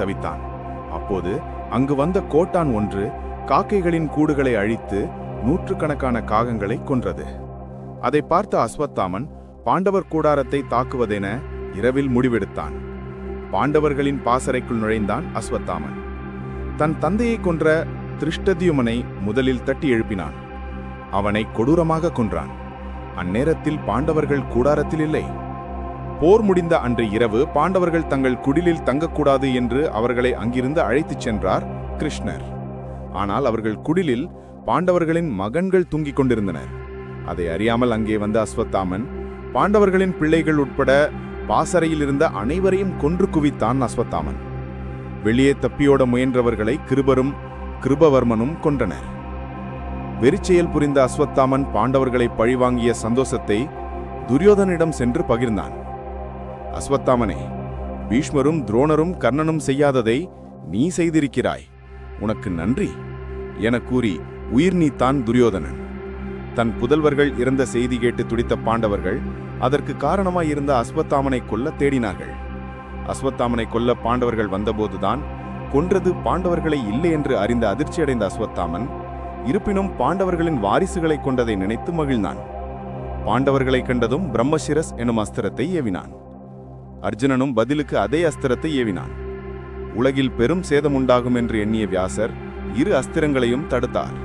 தவித்தான். அப்போது அங்கு வந்த கோட்டான் ஒன்று காக்கைகளின் கூடுகளை அழித்து நூற்றுக்கணக்கான காகங்களை கொன்றது. அதை பார்த்த அஸ்வத்தாமன் பாண்டவர் கூடாரத்தை தாக்குவதென இரவில் முடிவெடுத்தான். பாண்டவர்களின் பாசறைக்குள் நுழைந்தான் அஸ்வத்தாமன். தன் தந்தையை கொன்ற திருஷ்டத்யுமனை முதலில் தட்டி எழுப்பினான். அவனை கொடூரமாக கொன்றான். அந்நேரத்தில் பாண்டவர்கள் கூடாரத்தில் இல்லை. போர் முடிந்த அன்று இரவு பாண்டவர்கள் தங்கள் குடிலில் தங்கக்கூடாது என்று அவர்களை அங்கிருந்து அழைத்துச் சென்றார் கிருஷ்ணர். ஆனால் அவர்கள் குடிலில் பாண்டவர்களின் மகன்கள் தூங்கிக் கொண்டிருந்தனர். அதை அறியாமல் அங்கே வந்த அஸ்வத்தாமன் பாண்டவர்களின் பிள்ளைகள் உட்பட பாசறையில் இருந்த அனைவரையும் கொன்று குவித்தான் அஸ்வத்தாமன். வெளியே தப்பியோட முயன்றவர்களை கிருபரும் கிருபவர்மனும் கொன்றனர். வெறிச்செயல் புரிந்த அஸ்வத்தாமன் பாண்டவர்களை பழிவாங்கிய சந்தோஷத்தை துரியோதனிடம் சென்று பகிர்ந்தான். அஸ்வத்தாமனே பீஷ்மரும் துரோணரும் கர்ணனும் செய்யாததை நீ செய்திருக்கிறாய். உனக்கு நன்றி. என கூறி உயிர் நீத்தான் துரியோதனன். தன் புதல்வர்கள் இறந்த செய்தி கேட்டு துடித்த பாண்டவர்கள் அதற்கு காரணமாயிருந்த அஸ்வத்தாமனை கொல்ல தேடினார்கள். அஸ்வத்தாமனை கொல்ல பாண்டவர்கள் வந்தபோதுதான் கொன்றது பாண்டவர்களை இல்லை என்று அறிந்த அதிர்ச்சியடைந்த அஸ்வத்தாமன் இருப்பினும் பாண்டவர்களின் வாரிசுகளை கொண்டதை நினைத்து மகிழ்ந்தான். பாண்டவர்களை கண்டதும் பிரம்மசிரஸ் எனும் அஸ்திரத்தை ஏவினான். அர்ஜுனனும் பதிலுக்கு அதே அஸ்திரத்தை ஏவினான். உலகில் பெரும் சேதம் உண்டாகும் என்று எண்ணிய வியாசர் இரு அஸ்திரங்களையும் தடுத்தார்.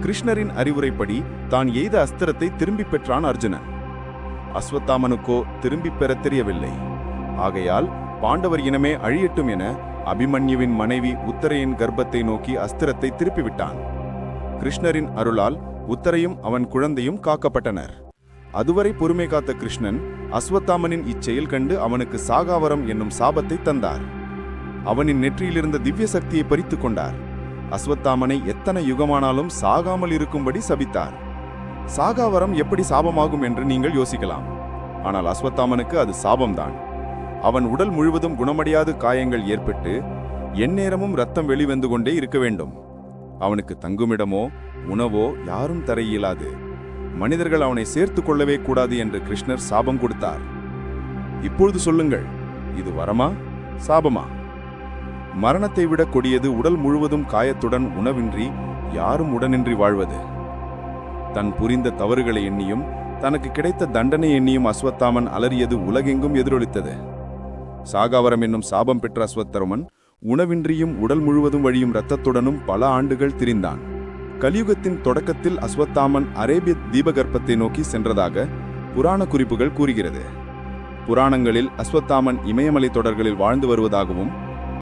கிருஷ்ணரின் அறிவுரைப்படி தான் எய்த அஸ்திரத்தை திரும்பிப் பெற்றான் அர்ஜுனன். அஸ்வத்தாமனுக்கோ திரும்பிப் பெறத் தெரியவில்லை. ஆகையால் பாண்டவர் இனமே அழியட்டும் என அபிமன்யுவின் மனைவி உத்தரையின் கர்ப்பத்தை நோக்கி அஸ்திரத்தை திருப்பிவிட்டான். கிருஷ்ணரின் அருளால் உத்தரையும் அவன் குழந்தையும் காக்கப்பட்டனர். அதுவரை பொறுமை காத்த கிருஷ்ணன் அஸ்வத்தாமனின் இச்செயல் கண்டு அவனுக்கு சாகாவரம் என்னும் சாபத்தை தந்தார். அவனின் நெற்றியிலிருந்த திவ்ய சக்தியை பறித்துக் கொண்டார். அஸ்வத்தாமனை எத்தனை யுகமானாலும் சாகாமல் இருக்கும்படி சபித்தார். சாகாவரம் எப்படி சாபமாகும் என்று நீங்கள் யோசிக்கலாம். ஆனால் அஸ்வத்தாமனுக்கு அது சாபம்தான். அவன் உடல் முழுவதும் குணமடையாது காயங்கள் ஏற்பட்டு எந்நேரமும் ரத்தம் வெளிவந்து கொண்டே இருக்க வேண்டும். அவனுக்கு தங்குமிடமோ உணவோ யாரும் தர இயலாது. மனிதர்கள் அவனை சேர்த்து கொள்ளவே கூடாது என்று கிருஷ்ணர் சாபம் கொடுத்தார். இப்பொழுது சொல்லுங்கள் இது வரமா சாபமா? மரணத்தை விட கொடியது உடல் முழுவதும் காயத்துடன் உணவின்றி யாரும் உடனின்றி வாழ்வது? தன் புரிந்த தவறுகளை எண்ணியும் தனக்கு கிடைத்த தண்டனை எண்ணியும் அஸ்வத்தாமன் அலறியது உலகெங்கும் எதிரொலித்தது. சாகாவரம் என்னும் சாபம் பெற்ற அஸ்வத்தருமன் உணவின்றியும் உடல் முழுவதும் வழியும் இரத்தத்துடனும் பல ஆண்டுகள் திரிந்தான். கலியுகத்தின் தொடக்கத்தில் அஸ்வத்தாமன் அரேபிய தீபகற்பத்தை நோக்கி சென்றதாக புராண குறிப்புகள் கூறுகிறது. புராணங்களில் அஸ்வத்தாமன் இமயமலை தொடர்களில் வாழ்ந்து வருவதாகவும்